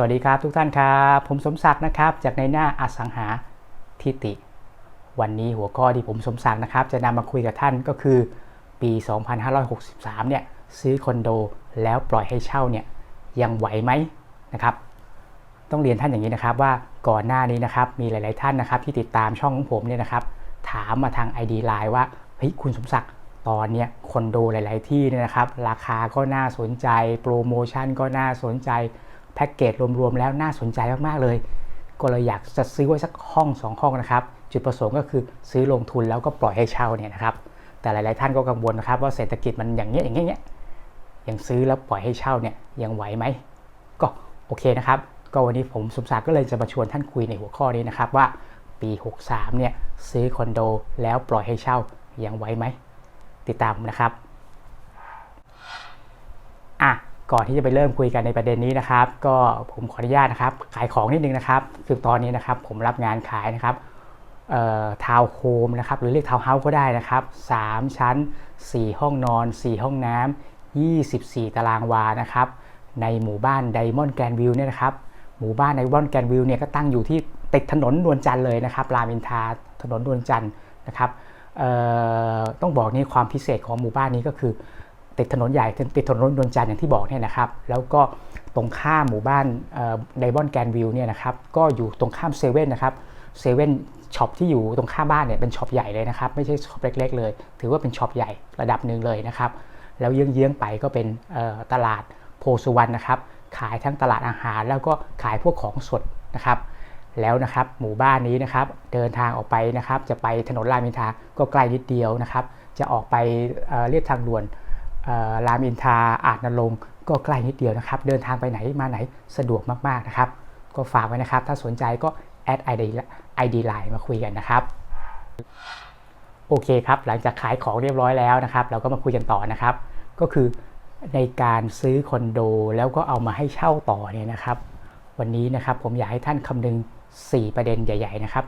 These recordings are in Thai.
สวัสดีครับทุกท่านครับ ผมสมศักดิ์นะครับ จากในหน้าอสังหาทิติ วันนี้หัวข้อที่ผมสมศักดิ์นะครับ จะนำมาคุยกับท่านก็คือปี 2563 เนี่ยซื้อคอนโดแล้วปล่อยให้เช่าเนี่ยยังไหวไหมนะครับ ต้องเรียนท่านอย่างนี้นะครับว่าก่อนหน้านี้นะครับมีหลาย ๆท่านนะครับที่ติดตามช่องของผมเนี่ยนะครับ ถามมาทาง ID Line ว่าเฮ้ยคุณสมศักดิ์ตอนเนี้ยคอนโดหลาย ๆ ที่เนี่ยนะครับ ราคาก็น่าสนใจ โปรโมชั่นก็น่าสนใจ แพ็กเกจรวมๆแล้วน่าสนใจมากๆเลย ก็เลยอยากจะซื้อไว้สักห้อง 2 ห้องนะครับ จุดประสงค์ก็คือซื้อลงทุนแล้วก็ปล่อยให้เช่าเนี่ยนะครับ แต่หลายๆท่านก็กังวลนะครับว่าเศรษฐกิจมันอย่างเงี้ยอย่างเงี้ยอย่างเงี้ยยังซื้อแล้วปล่อยให้เช่าเนี่ยยังไหวไหมก็โอเคนะครับ ก็วันนี้ผมสมศักดิ์ก็เลยจะมาชวนท่านคุยในหัวข้อนี้นะครับว่าปี 63 เนี่ยซื้อคอนโดแล้วปล่อยให้เช่ายังไหวไหมติดตามผมนะครับอะ ก่อนที่จะไปเริ่มคุยกันในประเด็นนี้นะครับ ก็ผมขออนุญาตนะครับ ขายของนิดนึงนะครับคือตอนนี้นะครับผมรับงานขายนะครับทาวน์โฮมนะครับหรือเรียกทาวน์เฮาส์ก็ได้นะครับ 3 ชั้น 4 ห้องนอน 4 ห้องน้ำ 24 ตารางวานะครับ ในหมู่บ้านไดมอนด์แกรนวิวเนี่ยนะครับ หมู่บ้านไดมอนด์แกรนวิวเนี่ยก็ตั้งอยู่ที่ติดถนนนวลจันทร์เลยนะครับรามอินทาถนนนวลจันทร์นะครับต้องบอกนี่ความพิเศษของหมู่บ้านนี้ก็คือ ติดถนนใหญ่ติดถนนนวลจันทร์อย่างที่บอกเนี่ยนะครับแล้วก็ตรงข้ามหมู่บ้านไดมอนแกรนวิวเนี่ยนะครับก็อยู่ตรงข้ามเซเว่นนะครับเซเว่นช็อปที่อยู่ตรงข้ามบ้านเนี่ยเป็นช็อปใหญ่เลยนะครับไม่ใช่ช็อปเล็ก ๆ เลย ถือว่าเป็นช็อปใหญ่ระดับหนึ่งเลยนะครับแล้วเยื้องๆไปก็เป็นตลาดโพสุวรรณนะครับขายทั้งตลาดอาหาร แล้วก็ขายพวกของสดนะครับแล้วนะครับหมู่บ้านนี้นะครับเดินทางออกไปนะครับจะไปถนนรามอินทราก็ใกล้นิดเดียวนะครับจะออกไปเรียบทางด่วน รามอินทราอาจนรงก็ใกล้นิดเดียวนะครับ เดินทางไปไหนมาไหนสะดวกมากๆนะครับ ก็ฝากไว้นะครับ ถ้าสนใจก็แอดไอดีไอดีไลน์มาคุยกันนะครับ โอเคครับ หลังจากขายของเรียบร้อยแล้วนะครับ เราก็มาคุยกันต่อนะครับ ก็คือในการซื้อคอนโดแล้วก็เอามาให้เช่าต่อเนี่ยนะครับ วันนี้นะครับผมอยากให้ท่านคำนึง 4 ประเด็นใหญ่ ๆ นะครับ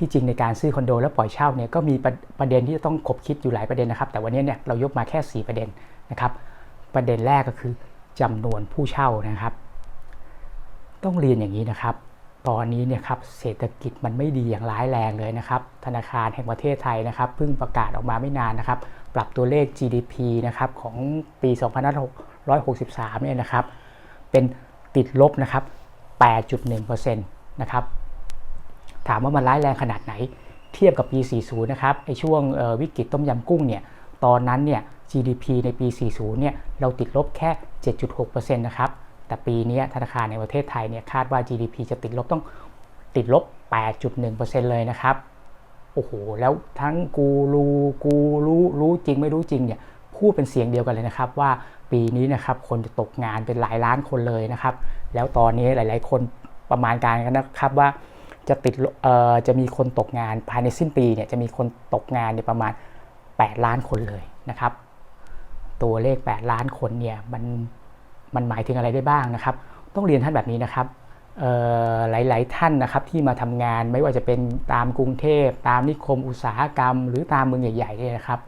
ที่จริงในการซื้อคอนโด แล้วปล่อยเช่าเนี่ยก็มีประประเด็นที่จะต้องคบคิดอยู่หลายประเด็นนะครับ แต่วันนี้เนี่ยเรายกมาแค่ 4 ประเด็นนะครับ ประเด็นแรกก็คือจำนวนผู้เช่านะครับ ต้องเรียนอย่างนี้นะครับ ตอนนี้เนี่ยครับเศรษฐกิจมันไม่ดีอย่างร้ายแรงเลยนะครับ ธนาคารแห่งประเทศไทยนะครับเพิ่งประกาศออกมาไม่นานนะครับ ปรับตัวเลข GDP นะครับของปี2563เนี่ยนะครับ เป็นติดลบนะครับ 8.1%นะครับ ถามว่ามันร้ายแรงขนาดไหน เทียบกับปี 40 นะครับไอช่วงวิกฤตต้มยำกุ้งเนี่ยตอนนั้นเนี่ย GDP ในปี 40 เนี่ยเราติดลบแค่ 7.6%นะครับแต่ปีนี้ธนาคารในประเทศไทยเนี่ยคาดว่า GDP จะติดลบต้องติดลบ 8.1%เลยนะครับโอ้โหแล้วทั้งกูรู้กูรู้รู้จริงไม่รู้จริงเนี่ยพูดเป็นเสียงเดียวกันเลยนะครับ ว่าปีนี้นะครับคนจะตกงานเป็นหลายล้านคนเลยนะครับ แล้วตอนนี้หลาย ๆ คนประมาณการกันนะครับว่า จะติดจะมีคนตกงานภายในสิ้นปีเนี่ยจะมีคนตกงานเนี่ยประมาณ 8 ล้านคนเลยนะครับ ตัวเลข 8 ล้านคนเนี่ยมันมันหมายถึงอะไรได้บ้างนะครับ ต้องเรียนท่านแบบนี้นะครับหลาย ๆ ท่านนะครับที่มาทำงานไม่ว่าจะเป็นตามกรุงเทพ ตามนิคมอุตสาหกรรม หรือตามเมืองใหญ่ๆเนี่ยนะครับ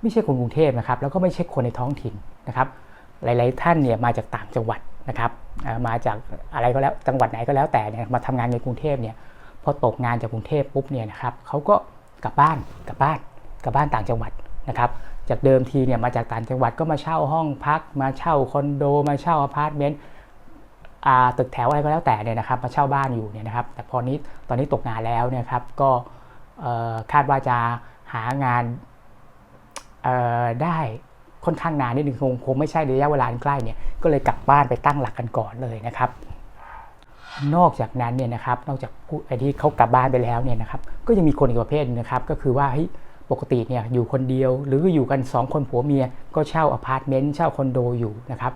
ไม่ใช่คนกรุงเทพนะครับ แล้วก็ไม่ใช่คนในท้องถิ่นนะครับ หลาย ๆ ท่านเนี่ยมาจากต่างจังหวัด นะครับมาจากอะไรก็แล้วจังหวัดไหนก็แล้วแต่เนี่ยมาทำงานในกรุงเทพเนี่ยพอตกงานจากกรุงเทพปุ๊บเนี่ยนะครับเขาก็กลับบ้านกลับบ้านกลับบ้านต่างจังหวัดนะครับจากเดิมทีเนี่ยมาจากต่างจังหวัดก็มาเช่าห้องพัก มาเช่าคอนโด มาเช่าอพาร์ตเมนต์ตึกแถวอะไรก็แล้วแต่เนี่ยนะครับมาเช่าบ้านอยู่เนี่ยนะครับแต่พอนี้ตอนนี้ตกงานแล้วเนี่ยครับก็คาดว่าจะหางานได้ ค่อนข้างนานนิดนึงคงคงไม่ใช่ระยะเวลาใกล้เนี่ยก็เลยกลับบ้านไปตั้งหลักกันก่อนเลยนะครับนอกจากนั้นเนี่ยนะครับนอกจากไอ้ที่เขากลับบ้านไปแล้วเนี่ยนะครับก็ยังมีคนอีกประเภทนะครับ ก็คือว่าปกติเนี่ยอยู่คนเดียว หรืออยู่กัน 2 คนผัวเมีย ก็เช่าอพาร์ตเมนต์เช่าคอนโดอยู่นะครับ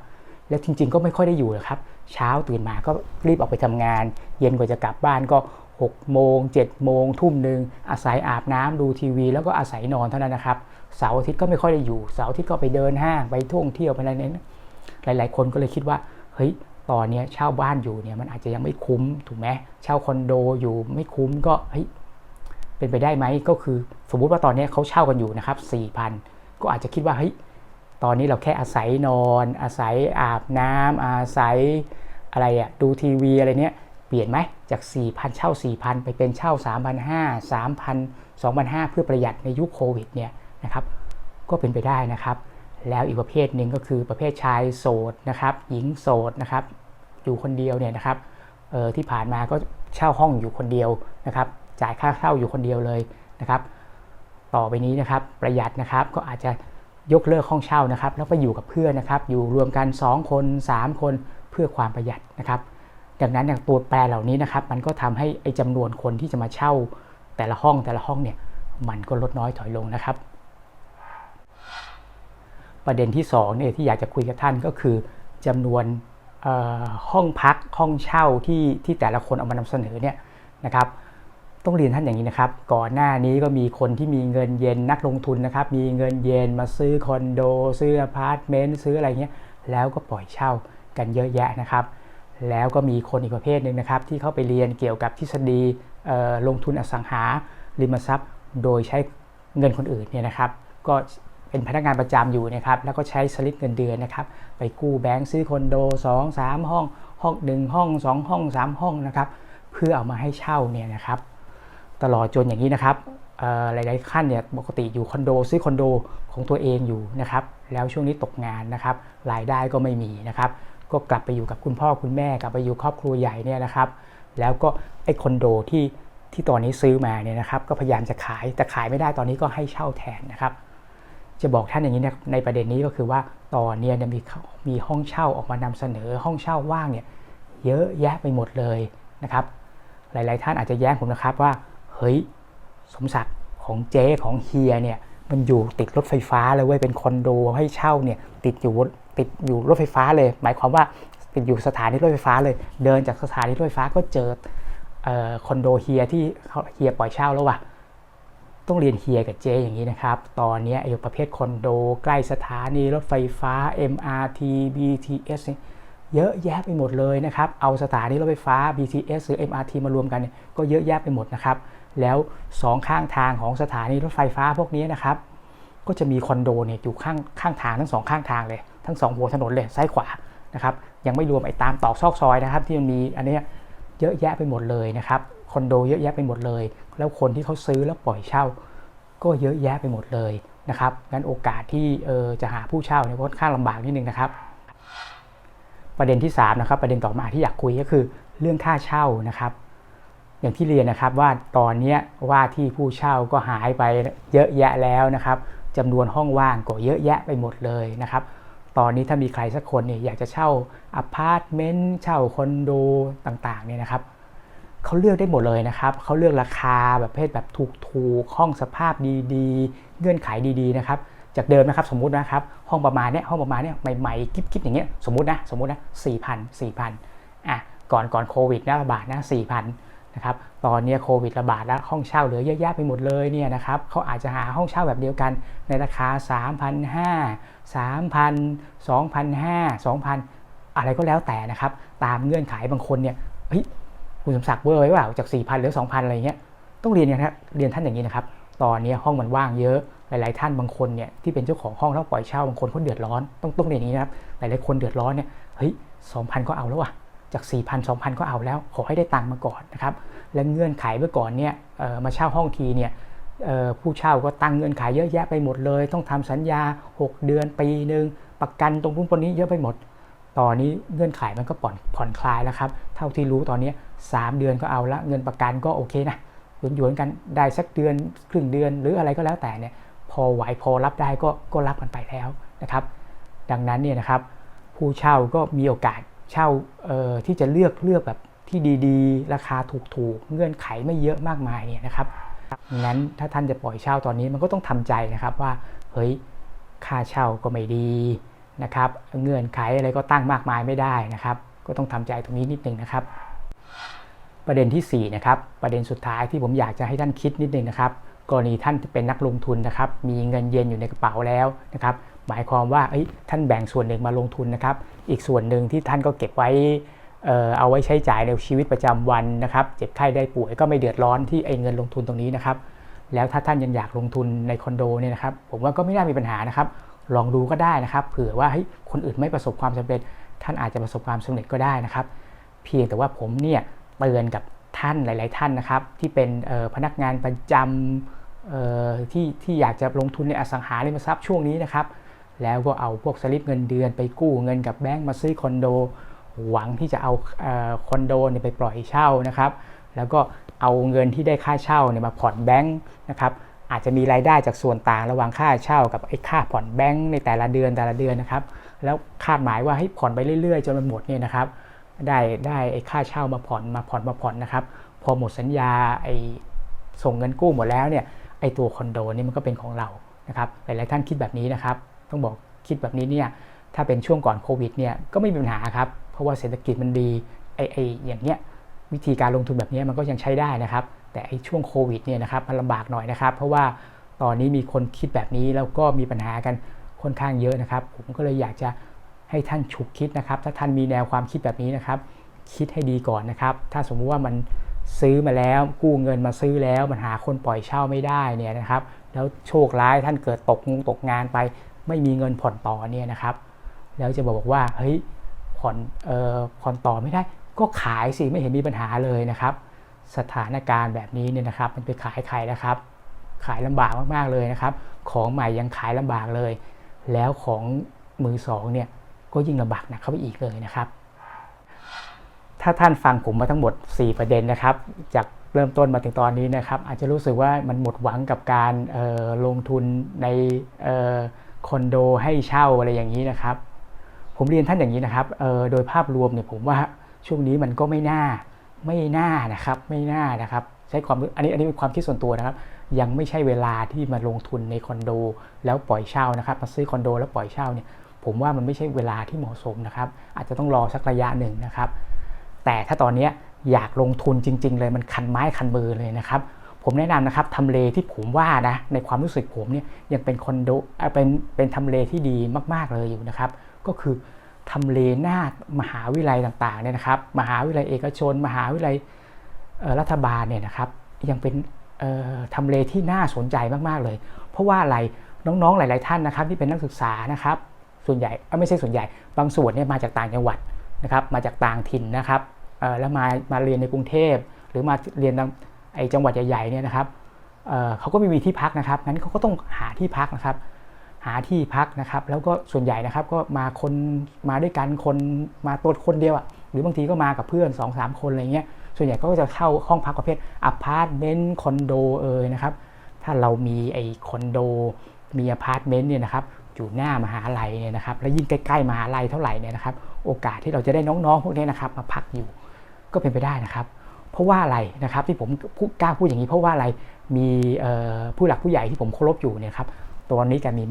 แล้วจริง ๆ ก็ไม่ค่อยได้อยู่นะครับ เช้าตื่นมาก็รีบออกไปทำงาน เย็นกว่าจะกลับบ้านก็6โมง7โมงทุ่มหนึ่งอาศัยอาบน้ำดูทีวี แล้วก็อาศัยนอนเท่านั้นนะครับ เสาร์อาทิตย์ก็ไม่ค่อยได้อยู่เสาร์อาทิตย์ก็ไปเดินห้างไปท่องเที่ยวไปอะไรเนี้หลาย ๆ คนก็เลยคิดว่าเฮ้ยตอนนี้เช่าบ้านอยู่เนี่ยมันอาจจะยังไม่คุ้มถูกไหมเช่าคอนโดอยู่ไม่คุ้มก็เฮ้ยเป็นไปได้ไหมก็คือสมมุติว่าตอนนี้เขาเช่ากันอยู่นะครับสี่พันก็อาจจะคิดว่าเฮ้ยตอนนี้เราแค่อาศัยนอน อาศัยอาบน้ำอาศัยอะไรอะดูทีวีอะไรเนี้ยเปลี่ยนไหมจาก 4,000 เช่า 4,000 ไปเป็นเช่า 3,500 3,000 2,500 เพื่อประหยัดในยุคโควิดเนี่ย นะครับก็เป็นไปได้นะครับ แล้วอีกประเภทหนึ่งก็คือประเภทชายโสดนะครับหญิงโสดนะครับอยู่คนเดียวเนี่ยนะครับออที่ผ่านมาก็เช่าห้องอยู่คนเดียวนะครับ จ่ายค่าเช่าอยู่คนเดียวเลยนะครับ ต่อไปนี้นะครับประหยัดนะครับก็อาจจะยกเลิกห้องเช่านะครับ แล้วไปอยู่กับเพื่อนนะครับ อยู่รวมกัน 2 คน 3 คนเพื่อความประหยัดนะครับ ดังนั้นอย่างตัวแปรเหล่านี้นะครับ มันก็ทำให้ไอ้จำนวนคนที่จะมาเช่าแต่ละห้องแต่ละห้องเนี่ยมันก็ลดน้อยถอยลงนะครับ ประเด็นที่2เนี่ยที่อยากจะคุยกับท่านก็คือจำนวนห้องพักห้องเช่าที่ที่แต่ละคนเอามานำเสนอเนี่ยนะครับ ต้องเรียนท่านอย่างนี้นะครับ ก่อนหน้านี้ก็มีคนที่มีเงินเย็นนักลงทุนนะครับ มีเงินเย็นมาซื้อคอนโด ซื้ออพาร์ตเมนต์ซื้ออะไรเงี้ยแล้วก็ปล่อยเช่ากันเยอะแยะนะครับ แล้วก็มีคนอีกประเภทหนึ่งนะครับ ที่เข้าไปเรียนเกี่ยวกับทฤษฎีลงทุนอสังหาริมทรัพย์ โดยใช้เงินคนอื่นเนี่ยนะครับ ก็ เป็นพนักงานประจำอยู่นะครับแล้วก็ใช้สลิปเงินเดือนนะครับไปกู้แบงค์ซื้อคอนโด 2 3 ห้อง ห้อง1ห้อง 2 ห้อง 3 ห้องนะครับเพื่อเอามาให้เช่าเนี่ยนะครับตลอดจนอย่างนี้นะครับหลายๆขั้นเนี่ยปกติอยู่คอนโดซื้อคอนโดของตัวเองอยู่นะครับแล้วช่วงนี้ตกงานนะครับรายได้ก็ไม่มีนะครับก็กลับไปอยู่กับคุณพ่อคุณแม่กลับไปอยู่ครอบครัวใหญ่เนี่ยนะครับแล้วก็ไอ้คอนโดที่ที่ตอนนี้ซื้อมาเนี่ยนะครับก็พยายามจะขายแต่ขายไม่ได้ตอนนี้ก็ให้เช่าแทนนะครับ จะบอกท่านอย่างนี้นะในประเด็นนี้ก็คือว่าตอนเนี้ยเนี่ยมีมีห้องเช่าออกมานำเสนอห้องเช่าว่างเนี่ยเยอะแยะไปหมดเลยนะครับ หลาย ๆ ท่านอาจจะแย้งผมนะครับว่าเฮ้ยสมศักดิ์ของเจ๊ของเฮียเนี่ยมันอยู่ติดรถไฟฟ้าเลยเว้ยเป็นคอนโดให้เช่าเนี่ยติดอยู่ติดอยู่รถไฟฟ้าเลย หมายความว่าติดอยู่สถานีรถไฟฟ้าเลย เดินจากสถานีรถไฟฟ้าก็เจอเออคอนโดเฮียที่เขาเฮียปล่อยเช่าแล้วว่ะ ต้องเรียนเฮียกับเจอย่างนี้นะครับ ตอนนี้ไอ้ประเภทคอนโด ใกล้สถานีรถไฟฟ้า MRT BTS เนี่ยเยอะแยะไปหมดเลยนะครับ เอาสถานีรถไฟฟ้า BTS หรือ MRT มารวมกันเนี่ยก็เยอะแยะไปหมดนะครับ แล้วสองข้างทางของสถานีรถไฟฟ้าพวกนี้นะครับ ก็จะมีคอนโดเนี่ยอยู่ข้างข้างทางทั้งสองข้างทางเลย ทั้งสองหัวถนนเลยซ้ายขวานะครับ ยังไม่รวมไอ้ตามตอกซอกซอยนะครับ ที่มันมีอันนี้ เยอะแยะไปหมดเลยนะครับคอนโดเยอะแยะไปหมดเลย แล้วคนที่เขาซื้อแล้วปล่อยเช่า ก็เยอะแยะไปหมดเลยนะครับงั้นโอกาสที่เออจะหาผู้เช่าเนี่ยค่อนข้างลำบากนิดนึงนะครับ ประเด็นที่3นะครับประเด็นต่อมาที่อยากคุยก็คือเรื่องค่าเช่านะครับ อย่างที่เรียนนะครับว่าตอนนี้ว่าที่ผู้เช่าก็หายไปเยอะแยะแล้วนะครับจำนวนห้องว่างก็เยอะแยะไปหมดเลยนะครับ ตอนนี้ถ้ามีใครสักคนเนี่ยอยากจะเช่าอพาร์ตเมนต์เช่าคอนโดต่างๆเนี่ยนะครับเขาเลือกได้หมดเลยนะครับเขาเลือกราคาแบบเพศแบบถูกๆห้องสภาพดีๆ เงื่อนไขดีๆนะครับจากเดิมนะครับสมมุตินะครับห้องประมาณเนี้ยห้องประมาณเนี้ยใหม่ๆกิ๊บๆอย่างเงี้ยสมมตินะสมมตินะสี่พันสี่พันอะก่อนก่อนโควิดนะระบาดนะสี่พัน นะครับตอนนี้โควิดระบาดแล้วห้องเช่าเหลือเยอะแยะไปหมดเลยเนี่ยนะครับเขาอาจจะหาห้องเช่าแบบเดียวกันในราคา 3,500 3,000 2,500 2,000 อะไรก็แล้วแต่นะครับ ตามเงื่อนไขบางคนเนี่ยเฮ้ยคุณสมศักดิ์เบอร์ไว้เปล่าจาก 4,000เหรือ 2,000 อะไรเงี้ยต้องเรียนอย่างนี้เรียนท่านอย่างนี้นะครับตอนนี้ห้องมันว่างเยอะหลาย ๆ ท่านบางคนเนี่ยที่เป็นเจ้าของห้องแล้วปล่อยเช่าบางคนเขาเดือดร้อนต้องต้องเรียนอย่างนี้นะครับหลายๆคนเดือดร้อนเนี่ยเฮ้ย2,000ก็เอาแล้วว่ะ จาก 4,000 2,000 ก็เอาแล้ว ขอให้ได้ตังค์มาก่อนนะครับและเงื่อนไขเมื่อก่อนเนี่ยมาเช่าห้องทีเนี่ยผู้เช่าก็ตั้งเงื่อนไขเยอะแยะไปหมดเลย ต้องทำสัญญา 6 เดือนปีหนึ่งประกันตรงนู้นตรงนี้เยอะไปหมด ตอนนี้เงื่อนไขมันก็ผ่อนผ่อนคลายแล้วครับ เท่าที่รู้ตอนนี้ 3 เดือนก็เอาละเงินประกันก็โอเคนะหยวนๆกันได้สักเดือนครึ่งเดือนหรืออะไรก็แล้วแต่เนี่ยพอไหวพอรับได้ก็ก็รับกันไปแล้วนะครับ ดังนั้นเนี่ยนะครับผู้เช่าก็มีโอกาส เช่าที่จะเลือกเลือกแบบที่ดีๆ ราคาถูกๆ เงื่อนไขไม่เยอะมากมายเนี่ยนะครับงั้นถ้าท่านจะปล่อยเช่าตอนนี้มันก็ต้องทำใจนะครับว่าเฮ้ยค่าเช่าก็ไม่ดีนะครับ เงื่อนไขอะไรก็ตั้งมากมายไม่ได้นะครับ ก็ต้องทำใจตรงนี้นิดนึงนะครับ ประเด็นที่4นะครับประเด็นสุดท้ายที่ผมอยากจะให้ท่านคิดนิดนึงนะครับ กรณีท่านเป็นนักลงทุนนะครับ มีเงินเย็นอยู่ในกระเป๋าแล้วนะครับ หมายความว่าท่านแบ่งส่วนหนึ่งมาลงทุนนะครับ อีกส่วนหนึ่งที่ท่านก็เก็บไว้เอาไว้ใช้จ่ายในชีวิตประจำวันนะครับ เจ็บไข้ได้ป่วยก็ไม่เดือดร้อนที่ไอ้เงินลงทุนตรงนี้นะครับ แล้วถ้าท่านยังอยากลงทุนในคอนโดเนี่ยนะครับ ผมว่าก็ไม่น่ามีปัญหานะครับ ลองดูก็ได้นะครับ เผื่อว่าคนอื่นไม่ประสบความสำเร็จ ท่านอาจจะประสบความสำเร็จก็ได้นะครับ เพียงแต่ว่าผมเนี่ยเตือนกับท่านหลาย ๆ ท่านนะครับ ที่เป็นพนักงานประจำที่ที่อยากจะลงทุนในอสังหาริมทรัพย์ช่วงนี้นะครับ แล้วก็เอาพวกสลิปเงินเดือนไปกู้เงินกับแบงก์มาซื้อคอนโด หวังที่จะเอาคอนโดเนี่ยไปปล่อยเช่านะครับ แล้วก็เอาเงินที่ได้ค่าเช่าเนี่ยมาผ่อนแบงก์นะครับอาจจะมีรายได้จากส่วนต่างระหว่างค่าเช่ากับไอ้ค่าผ่อนแบงก์ในแต่ละเดือนแต่ละเดือนนะครับ แล้วคาดหมายว่าให้ผ่อนไปเรื่อยๆ จนมันหมดเนี่ยนะครับ ได้ได้ไอ้ค่าเช่ามาผ่อนมาผ่อนมาผ่อนนะครับ พอหมดสัญญาไอ้ส่งเงินกู้หมดแล้วเนี่ยไอ้ตัวคอนโดนี่มันก็เป็นของเรานะครับหลายๆท่านคิดแบบนี้นะครับ ต้องบอกคิดแบบนี้เนี่ยถ้าเป็นช่วงก่อนโควิดเนี่ยก็ไม่มีปัญหาครับ เพราะว่าเศรษฐกิจมันดีไอ้ไออย่างเนี้ยวิธีการลงทุนแบบนี้มันก็ยังใช้ได้นะครับ แต่ไอ้ช่วงโควิดเนี่ยนะครับมันลำบากหน่อยนะครับ เพราะว่าตอนนี้มีคนคิดแบบนี้แล้วก็มีปัญหากันค่อนข้างเยอะนะครับ ผมก็เลยอยากจะให้ท่านฉุกคิดนะครับ ถ้าท่านมีแนวความคิดแบบนี้นะครับ คิดให้ดีก่อนนะครับ ถ้าสมมุติว่ามันซื้อมาแล้ว กู้เงินมาซื้อแล้วมันหาคนปล่อยเช่าไม่ได้เนี่ยนะครับ แล้วโชคร้ายท่านเกิดตกงงตกงานไป ไม่มีเงินผ่อนต่อเนี่ยนะครับ แล้วจะบอกว่าเฮ้ยผ่อนเอ่อผ่อนต่อไม่ได้ ก็ขายสิไม่เห็นมีปัญหาเลยนะครับ สถานการณ์แบบนี้เนี่ยนะครับ มันไปขายใครนะครับ ขายลำบากมากๆเลยนะครับ ของใหม่ยังขายลำบากเลย แล้วของมือสองเนี่ยก็ยิ่งลำบากหนักเข้าไปอีกเลยนะครับ ถ้าท่านฟังผมมาทั้งหมด 4 ประเด็นนะครับ จากเริ่มต้นมาถึงตอนนี้นะครับ อาจจะรู้สึกว่ามันหมดหวังกับการออลงทุนในออ คอนโดให้เช่าอะไรอย่างนี้นะครับ ผมเรียนท่านอย่างนี้นะครับโดยภาพรวมเนี่ยผมว่าช่วงนี้มันก็ไม่น่าไม่น่านะครับไม่น่านะครับ ใช้ความอันนี้อันนี้เป็นความคิดส่วนตัวนะครับ ยังไม่ใช่เวลาที่มาลงทุนในคอนโด แล้วปล่อยเช่านะครับมาซื้อคอนโด แล้วปล่อยเช่าเนี่ยผมว่ามันไม่ใช่เวลาที่เหมาะสมนะครับ อาจจะต้องรอสักระยะหนึ่งนะครับ แต่ถ้าตอนนี้อยากลงทุนจริง ๆ เลยมันคันไม้คันมือเลยนะครับ ผมแนะนำนะครับทำเลที่ผมว่านะในความรู้สึกผมเนี่ยยังเป็นคอนโดเป็นเป็นทำเลที่ดีมากๆเลยอยู่นะครับ ก็คือทำเลหน้ามหาวิทยาลัยต่างๆเนี่ยนะครับ มหาวิทยาลัยเอกชน มหาวิทยาลัยรัฐบาลเนี่ยนะครับ ยังเป็นทำเลที่น่าสนใจมากๆเลย เพราะว่าอะไรน้องๆหลาย ๆท่านนะครับ ที่เป็นนักศึกษานะครับ ส่วนใหญ่ไม่ใช่ส่วนใหญ่ บางส่วนเนี่ยมาจากต่างจังหวัดนะครับ มาจากต่างถิ่นนะครับแล้วมามาเรียนในกรุงเทพหรือมาเรียน ไอ้จังหวัดใหญ่ๆเนี่ยนะครับเเขาก็ไม่มีที่พักนะครับงั้นเขาก็ต้องหาที่พักนะครับ หาที่พักนะครับ แล้วก็ส่วนใหญ่นะครับก็มาคนมาด้วยกันคนมาตัวคนเดียวอะ่ะหรือบางทีก็มากับเพื่อน2อสามคนอะไรเงี้ยส่วนใหญ่ก็จะเข้าห้องพักประเภทอพาร์ตเมนต์คอนโดเอ่ยนะครับ ถ้าเรามีไอ้คอนโดมีอพาร์ตเมนต์เนี่ยนะครับอยู่หน้ามหาลัยเนี่ยนะครับ แล้วยิ่งใกล้ๆมหาลัยเท่าไหร่เนี่ยนะครับ โอกาสที่เราจะได้น้องๆพวกนี้นะครับ มาพักอยู่ก็เป็นไปได้นะครับ เพราะว่าอะไรนะครับที่ผมกล้าพูดอย่างนี้เพราะว่าอะไรมีผู้หลักผู้ใหญ่ที่ผมเคารพอยู่เนี่ยครับตอนนี้แกมี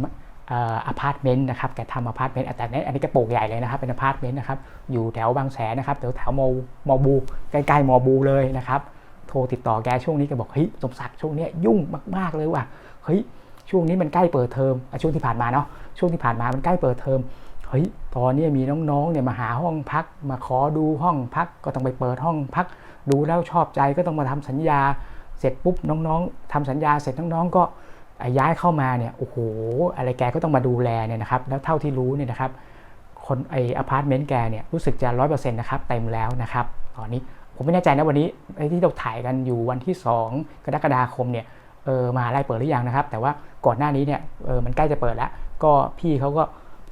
อพาร์ตเมนต์นะครับแกทำอพาร์ตเมนต์แต่นี้อันนี้ก็โปกใหญ่เลยนะครับเป็นอพาร์ตเมนต์นะครับอยู่แถวบางแสนนะครับแถวแถวมอมอบูใกล้ๆมอบูเลยนะครับโทรติดต่อแกช่วงนี้แกบอกเฮ้ยสมศักดิ์ช่วงนี้ยุ่งมากๆเลยว่ะเฮ้ยช่วงนี้มันใกล้เปิดเทอมอช่วงที่ผ่านมาเนาะช่วงที่ผ่านมามันใกล้เปิดเทอมเฮ้ยตอนนี้มีน้องๆเนี่ยมาหาห้องพัก มาขอดูห้องพักก็ต้องไปเปิดห้องพัก ดูแล้วชอบใจก็ต้องมาทำสัญญา เสร็จปุ๊บน้องๆทำสัญญาเสร็จน้องๆ ก็ย้ายเข้ามาเนี่ยโอ้โหอะไรแกก็ต้องมาดูแลเนี่ยนะครับแล้วเท่าที่รู้เนี่ยนะครับคนไออพาร์ตเมนต์แกเนี่ยรู้สึกจะร้อยเปอร์เซ็นต์นะครับเต็มแล้วนะครับตอนนี้ผมไม่แน่ใจนะวันนี้ไอ้ที่เราถ่ายกันอยู่วันที่ 2 กรกฎาคมเนี่ยเออมหาลัยเปิดหรือยังนะครับ แต่ว่าก่อนหน้านี้เนี่ยเออมันใกล้จะเปิดแล้ว ก็พี่เขาก็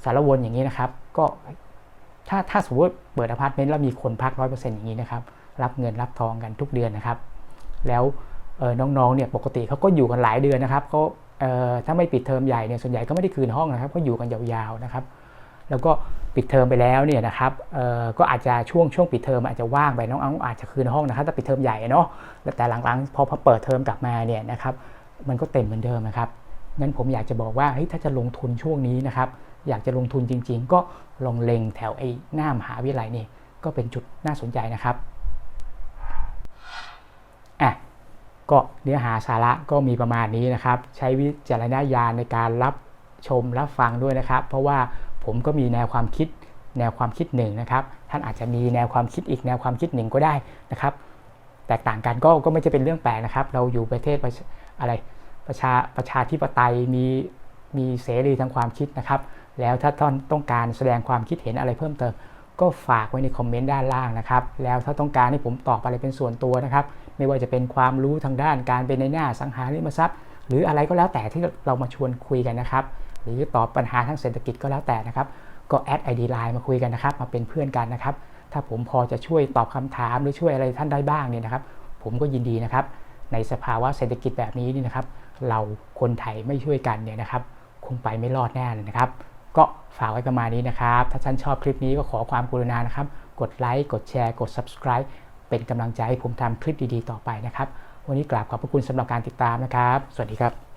สารวนอย่างนี้นะครับ ก็ถ้าถ้าสมมติเปิดอพาร์ตเมนต์แล้วมีคนพักร้อยเปอร์เซ็นต์อย่างนี้นะครับ รับเงินรับทองกันทุกเดือนนะครับ แล้วน้องๆเนี่ยปกติเขาก็อยู่กันหลายเดือนนะครับเขาเถ้าไม่ปิดเทอมใหญ่เนี่ยส่วนใหญ่ก็ไม่ได้คืนห้องนะครับก็อยู่กันยาวๆนะครับ แล้วก็ปิดเทอมไปแล้วเนี่ยนะครับก็อาจจะช่วงช่วงปิดเทอมอาจจะว่างไปน้องๆอาจจะคืนห้องนะครับแต่ปิดเทอมใหญ่เนาะแต่หลังๆพอพอเปิดเทอมกลับมาเนี่ยนะครับมันก็เต็มเหมือนเดิมนะครับงั้นผมอยากจะบอกว่าเฮ้ยถ้าจะลงทุนช่วงนี้นะครับอยากจะลงทุนจริง ๆ ก็ลองเล็งแถวไอ้หน้ามหาวิทยาลัยนี่ก็เป็นจุดน่าสนใจนะครับอะ ก็เนื้อหาสาระก็มีประมาณนี้นะครับ ใช้วิจารณญาณในการรับชมรับฟังด้วยนะครับ เพราะว่าผมก็มีแนวความคิดแนวความคิดหนึ่งนะครับ ท่านอาจจะมีแนวความคิดอีกแนวความคิดหนึ่งก็ได้นะครับ แตกต่างกันก็ก็ไม่จะเป็นเรื่องแปลกนะครับ เราอยู่ประเทศอะไรประชาประชาธิปไตยมีมีเสรีทางความคิดนะครับ แล้วถ้าท่านต้องการแสดงความคิดเห็นอะไรเพิ่มเติม ก็ฝากไว้ในคอมเมนต์ด้านล่างนะครับ แล้วถ้าต้องการให้ผมตอบอะไรเป็นส่วนตัวนะครับ ไม่ว่าจะเป็นความรู้ทางด้านการเป็นในหน้าสังหาริมทรัพย์ หรืออะไรก็แล้วแต่ที่เรามาชวนคุยกันนะครับ หรือตอบปัญหาทางเศรษฐกิจก็แล้วแต่นะครับ ก็แอดไอดีไลน์มาคุยกันนะครับ มาเป็นเพื่อนกันนะครับ ถ้าผมพอจะช่วยตอบคำถามหรือช่วยอะไรท่านได้บ้างเนี่ยนะครับ ผมก็ยินดีนะครับ ในสภาวะเศรษฐกิจแบบนี้นี่นะครับ เราคนไทยไม่ช่วยกันเนี่ยนะครับ คงไปไม่รอดแน่เลยนะครับ ก็ฝากไว้ประมาณนี้นะครับ ถ้าท่านชอบคลิปนี้ก็ขอความกรุณานะครับ กดไลค์ กดแชร์ กด subscribe เป็นกำลังใจให้ผมทำคลิปดีๆ ต่อไปนะครับ วันนี้กราบขอบพระคุณสำหรับการติดตามนะครับ สวัสดีครับ